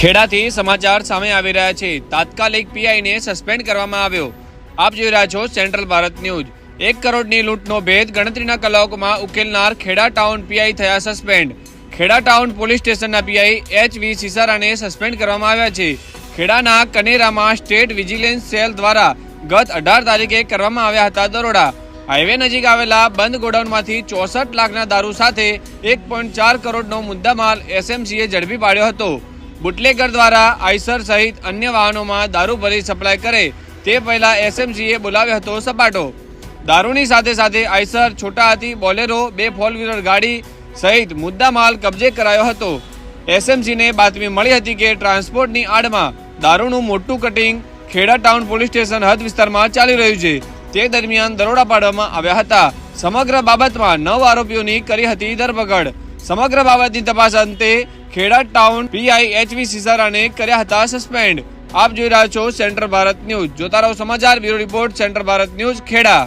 ખેડાથી સમાચાર સામે આવી રહ્યા છે. તાત્કાલિક પીઆઈને સસ્પેન્ડ કરવામાં આવ્યો. આપ જોઈ રહ્યા છો સેન્ટ્રલ ભારત ન્યૂઝ. એક કરોડની લૂંટનો ભેદ ગણતરીના કલાકોમાં ઉકેલનાર ખેડા ટાઉન પીઆઈ થયા સસ્પેન્ડ. ખેડા ટાઉન પોલીસ સ્ટેશનના પીઆઈ એચ વી સિસારાને સસ્પેન્ડ કરવામાં આવ્યા છે. ખેડાના કનેરામાં સ્ટેટ વિજિલન્સ સેલ દ્વારા ગત અઢાર તારીખે કરવામાં આવ્યા હતા દરોડા. હાઈવે નજીક આવેલા બંધ ગોડાઉનમાંથી ચોસઠ લાખના દારૂ સાથે એક પોઈન્ટ ચાર કરોડનો મુદ્દામાલ એસએમસીએ ઝડપી પાડ્યો હતો. બુટલેગર દ્વારા આઈસર સહિત અન્ય વાહનોમાં દારૂ ભરી સપ્લાય કરે તે પહેલા એસએમસીએ બોલાવ્યો હતો સપાટો. દારૂની સાથે સાથે આઈસર છોટા હાથી, બોલેરો, બે ફોર વ્હીલર ગાડી સહિત મુદ્દામાલ કબજે કરાયો હતો. એસએમસીને બાતમી મળી હતી કે ટ્રાન્સપોર્ટની આડમાં દારૂનું મોટું cutting Kheda town police station હદ વિસ્તારમાં ચાલી રહ્યું છે. તે દરમિયાન દરોડા પાડવામાં આવ્યા હતા. સમગ્ર બાબતમાં નવ આરોપીઓની કરી હતી ધરપકડ. સમગ્ર બાબતની તપાસ અંતે Kheda town PI H V સિસારાને કર્યા હતા સસ્પેન્ડ. આપ જોઈ રહ્યા છો સેન્ટ્રલ ભારત ન્યૂઝ. જોતા રહો સમાચાર, bureau report, central Bharat news, Kheda.